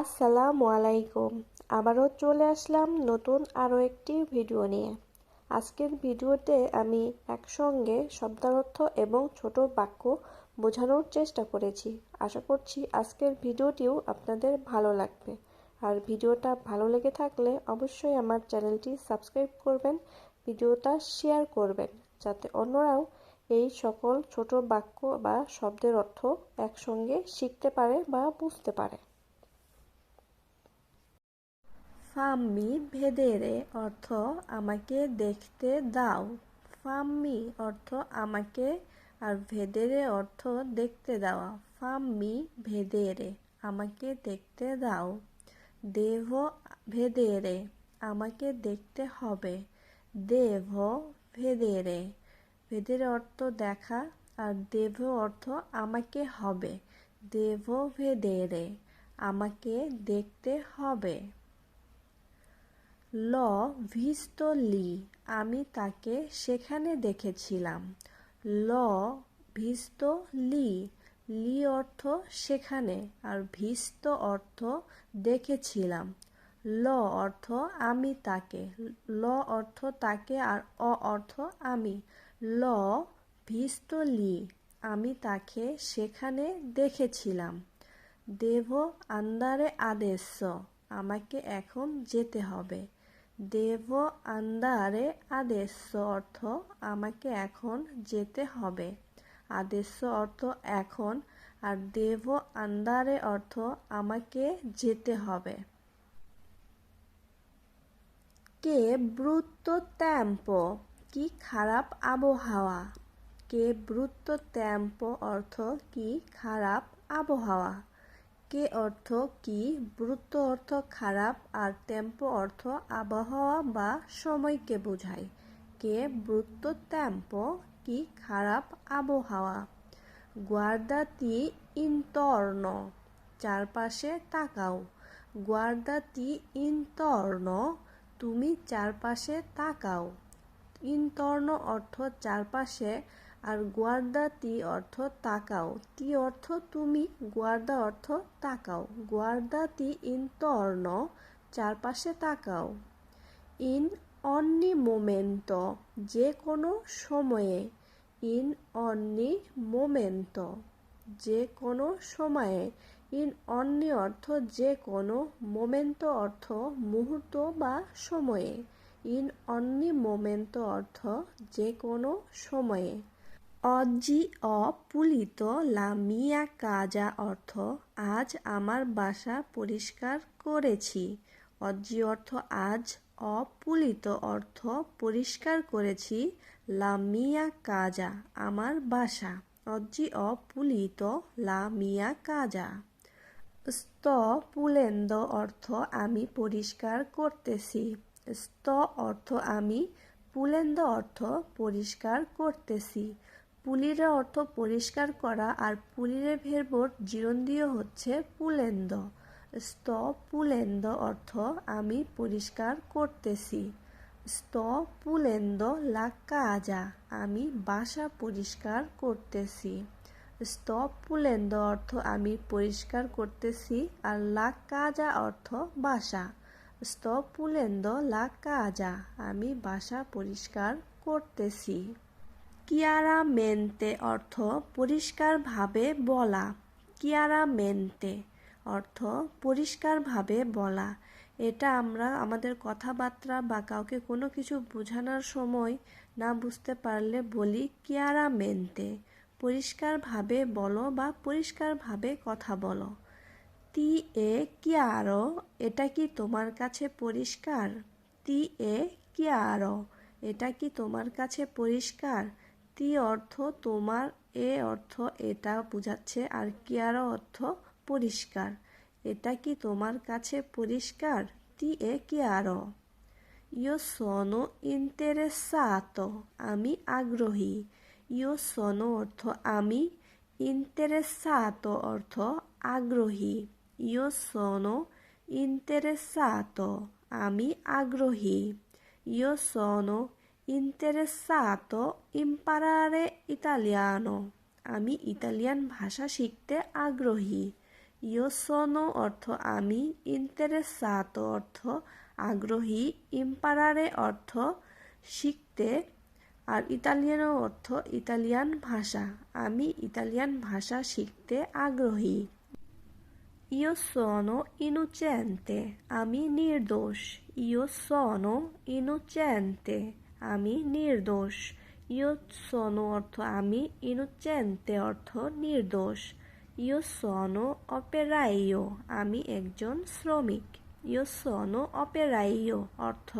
আসসালামু আলাইকুম আবারও চলে আসলাম নতুন আরও একটি ভিডিও নিয়ে। আজকের ভিডিওতে আমি একসঙ্গে শব্দার্থ এবং ছোট বাক্য বোঝানোর চেষ্টা করেছি। আশা করছি আজকের ভিডিওটিও আপনাদের ভালো লাগবে। আর ভিডিওটা ভালো লেগে থাকলে অবশ্যই আমার চ্যানেলটি সাবস্ক্রাইব করবেন, ভিডিওটা শেয়ার করবেন, যাতে অন্যরাও এই সকল ছোট বাক্য বা শব্দের অর্থ একসঙ্গে শিখতে পারে বা বুঝতে পারে। ফাম্মি ভেদেরে অর্থ আমাকে দেখতে দাও। ফাম্মি অর্থ আমাকে আর ভেদেরে অর্থ দেখতে দেওয়া। ফাম্মি ভেদেরে আমাকে দেখতে দাও। দেহ ভেদেরে আমাকে দেখতে হবে। দেভ ভেদেরে। ভেদের অর্থ দেখা আর দেব অর্থ আমাকে হবে। দেব ভেদেরে আমাকে দেখতে হবে। ল ভিস্ত লি, আমি তাকে সেখানে দেখেছিলাম। ল ভিস্ত লি লি অর্থ সেখানে, আর ভিস্ত অর্থ দেখেছিলাম। ল অর্থ আমি তাকে, ল অর্থ তাকে আর অ অর্থ আমি। ল ভিস্ত লি, আমি তাকে সেখানে দেখেছিলাম। দেব আন্দারে আদেশ, আমাকে এখন যেতে হবে। দেব আন্দারে আদেশ অর্থ আমাকে এখন যেতে হবে। আদেশ অর্থ এখন, আর দেব আন্দারে অর্থ আমাকে যেতে হবে। কে ব্রুত্ব ত্যাম্প, কি খারাপ আবহাওয়া? কে ব্রুত্ব ত্যাম্প অর্থ কি খারাপ আবহাওয়া? কে অর্থ কি? ব্রুত্ব অর্থ খারাপ আর টেম্পো অর্থ আবহাওয়া বা সময়কে বোঝায়। কে ব্রুত্ব টেম্পো কি খারাপ আবহাওয়া? গুয়ার্দাতি ইন্তর্ন চারপাশে তাকাও। গুয়ার্দাতি ইন্তর্ন তুমি চারপাশে তাকাও। ইন্তর্ন অর্থ চারপাশে আর গোয়ার্দা তি অর্থ তাকাও। তি অর্থ তুমি, গোয়ার্দা অর্থ তাকাও। গোয়ার্দা তি ইন তর্ণ, চারপাশে তাকাও। ইন অন্নি মোমেন্ট যে কোনো সময়ে। ইন অন্নি মোমেন্ট যে কোনো সময়ে। ইন অন্নি অর্থ যে কোনো মোমেন্ট অর্থ মুহূর্ত বা সময়ে। ইন অন্নি মোমেন্ট অর্থ যে কোনো সময়ে। অজি অপুলিত লামিয়া কাজা অর্থ, আজ আমার বাসা পরিষ্কার করেছি। অজি অর্থ, আজ অপুলিত অর্থ পরিষ্কার করেছি, লামিয়া কাজা আমার বাসা। অজি অপুলিত লামিয়া কাজা। স্ত পুলেন্দ অর্থ, আমি পরিষ্কার করতেছি। স্ত অর্থ, আমি পুলেন্দ অর্থ পরিষ্কার করতেছি। পুলিরা অর্থ পরিষ্কার করা আর পুলিরে ভেরবোর জিরন্দিও হচ্ছে পুলেন্দ। স্ত পুলেন্দ অর্থ আমি পরিষ্কার করতেছি। স্ত পুলেন্দ লাক্কা আজা, আমি বাসা পরিষ্কার করতেছি। স্ত পুলেন্দ অর্থ আমি পরিষ্কার করতেছি আর লাক্কা আজা অর্থ বাসা। স্ত পুলেন্দ লাক্কা আজা, আমি বাসা পরিষ্কার করতেছি। কিয়ারামেন্তে অর্থ পরিষ্কারভাবে বলা। কিয়ারামেন্তে অর্থ পরিষ্কারভাবে বলা। এটা আমরা আমাদের কথাবার্তা বা কাউকে কোনো কিছু বোঝানোর সময় না বুঝতে পারলে বলি কিয়ারামেন্তে পরিষ্কারভাবে বলো বা পরিষ্কারভাবে কথা বলো। তি এ কিয়ারো এটা কি তোমার কাছে পরিষ্কার? তি এ কিয়ারো এটা কি তোমার কাছে পরিষ্কার? তি অর্থ তোমার, এ অর্থ এটা বোঝাচ্ছে, আর কেয়ার অর্থ? পরিষ্কার। এটা কি তোমার কাছে পরিষ্কার? তি এ কেয়ার ইয়ো সনো ইন্টেরেসাত আমি আগ্রহী। ইয়ো সনো অর্থ আমি ইন্টেরেসাত অর্থ আগ্রহী। ইয়ো সনো ইন্টেরেসাত আমি আগ্রহী। ইয়ো সনো ইন্টারেসাতো ইম্পারারে ইতালিয়ানো আমি ইতালিয়ান ভাষা শিখতে আগ্রহী। ইয়ো সোনো অর্থ আমি ইন্টারেসাতো অর্থ আগ্রহী। ইম্পারারে অর্থ শিখতে। আর ইতালিয়ানো অর্থ ইতালিয়ান ভাষা। আমি ইতালিয়ান ভাষা শিখতে আগ্রহী। ইয়ো সোনো ইনুচেন্তে আমি নির্দোষ। ইয়ো সোনো ইনুচেন্তে আমি নির্দোষ। ইয়ো সোনো অর্থ আমি, ইনুচেন্তে অর্থ নির্দোষ। ইয়ো সোনো অপেরাইও আমি একজন শ্রমিক। ইয়ো সোনো অপেরাইও অর্থ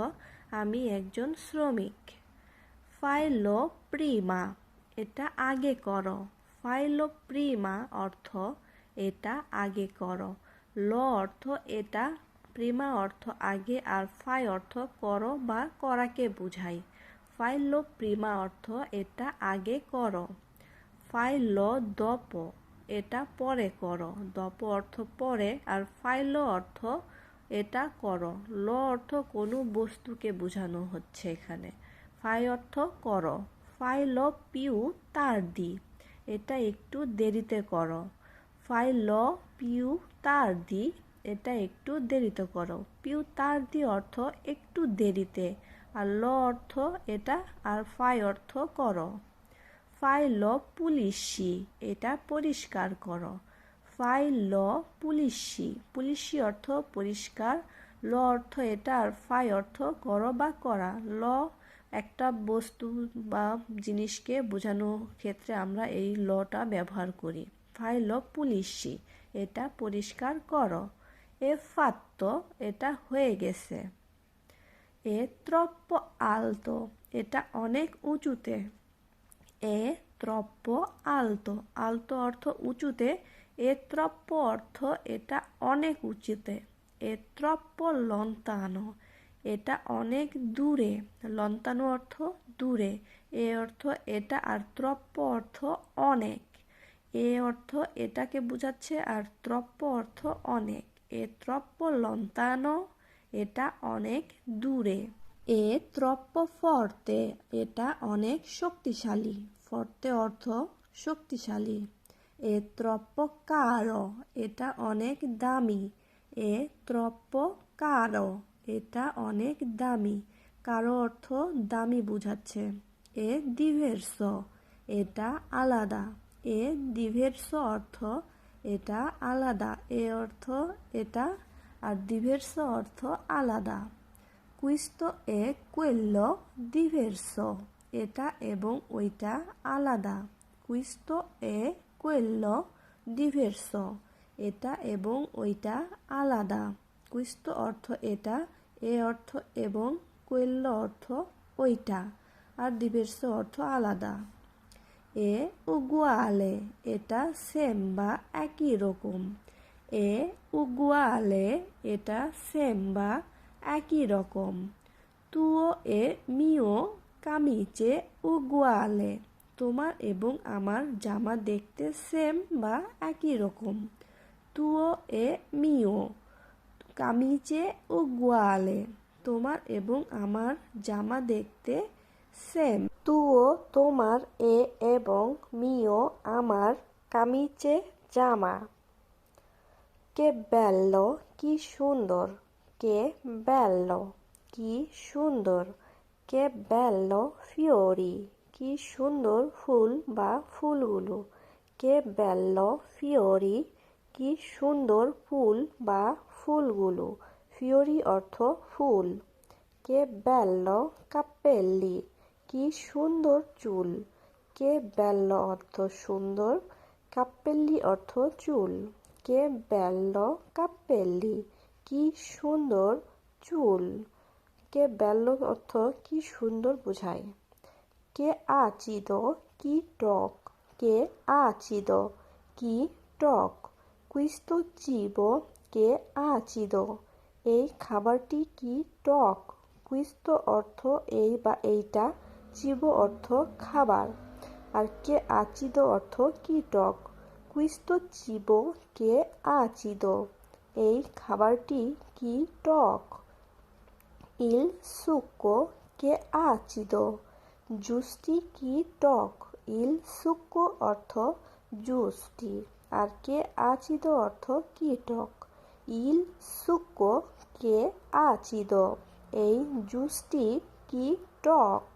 আমি একজন শ্রমিক। ফাইলো প্রিমা এটা আগে করো। ফাইলো প্রিমা অর্থ এটা আগে করো। ল অর্থ এটা, প্রিমা অর্থ আগে আর ফাই অর্থ করো বা করাকে বুঝায়। ফাইলো প্রিমা অর্থ এটা আগে করো। ফাইলো দপ এটা পরে করো। দপ অর্থ পরে আর ফাইলো অর্থ এটা করো। ল অর্থ কোনো বস্তুকে বোঝানো হচ্ছে এখানে। ফাই অর্থ করো। ফাইল পিউ তার দি এটা একটু দেরিতে করো। ফাইল পিউ তার দি এটা একটু দেরিতে করো। পিউ তার দি অর্থ একটু দেরিতে। আর ল অর্থ এটা, আর ফাই অর্থ করো। ফাই ল পুলিশি, এটা পরিষ্কার করো। ফাইল পুলিশি পুলিশি অর্থ পরিষ্কার, ল অর্থ এটা আর ফাই অর্থ করো বা করা। ল একটা বস্তু বা জিনিসকে বোঝানোর ক্ষেত্রে আমরা এই লটা ব্যবহার করি। ফাইল পুলিশি, এটা পরিষ্কার করো। এ ফাত্ত, এটা হয়ে গেছে। এ ত্রপ্প আলতো, এটা অনেক উঁচুতে। এ ত্রপ্প আলতো আলতো অর্থ উঁচুতে। এ ত্রপ্প অর্থ এটা অনেক উঁচুতে। এ ত্রপ্প লন্তানো, এটা অনেক দূরে। লন্তানো অর্থ দূরে। এ অর্থ এটা আর ত্রপ্প অর্থ অনেক। এ অর্থ এটাকে বোঝাচ্ছে আর ত্রপ্প অর্থ অনেক। এ ত্রপ্প লন্তানো এটা অনেক দূরে। এ ত্রপ্প ফর্তে এটা অনেক শক্তিশালী। ফর্তে অর্থ শক্তিশালী। এ ত্রপ্প কারও এটা অনেক দামি। এ ত্রপ্প কারও এটা অনেক দামি। কারও অর্থ দামি বুঝাচ্ছে। এ ডিভেরস এটা আলাদা। এ ডিভেরস অর্থ এটা আলাদা। এ অর্থ এটা আর ডিভেরস অর্থ আলাদা। কুইস্তো এ কোয়েল্লো ডিভেরস এটা এবং ওইটা আলাদা। কুইস্তো এ কোয়েল্লো ডিভেরস এটা এবং ওইটা আলাদা। কুইস্তো অর্থ এটা, এ অর্থ এবং কোয়েল্লো অর্থ ওইটা, আর ডিভেরস অর্থ আলাদা। এ উগুয়ালে, এটা সেম বা একই রকম। এ উগুয়ালে এটা সেম বা একই রকম। তুও এ মিও কামিচে উগুয়ালে। তোমার এবং আমার জামা দেখতে সেম বা একই রকম। তুও এ মিও কামিচে উগুয়ালে। তোমার এবং আমার জামা দেখতে সেম। তুও তোমার এ এবং মিও আমার কামিচে জামা। কে বেল্লো? কি সুন্দর। কে বেল্লো? কি সুন্দর। কে বেল্লো? ফিওরি। কি সুন্দর ফুল বা ফুলগুলো। কে বেল্লো? ফিওরি। কি সুন্দর ফুল বা ফুলগুলো। ফিওরি অর্থ ফুল। কে বেল্লো? কাপ্পেল্লি কি সুন্দর চুল। কে বেল্লো অর্থ সুন্দর। কাপ্পেল্লি অর্থ চুল। কে বেল্লো কাপ্পেল্লি কি সুন্দর চুল। কে বেল্লো অর্থ কি সুন্দর বোঝায়। কে আচিদ, কি টক। কে আচিদ, কি টক। কুইস্তো চিব, কে আচিদ। এই খাবারটি কি টক? কুইস্তো অর্থ এই বা এইটা, চিব অর্থ খাবার। আর কে আচিদ অর্থ কি টক? কুইস্তো চিব কে আচিদ এই খাবারটি কি টক? ইল সুক্কো কে আচিদ জুসটি কি টক? ইল সুক্কো অর্থ জুসটি। আর কে আচিদো অর্থ কি কীটক ইল সুক্কো কে আচিদো এই জুসটি কি টক?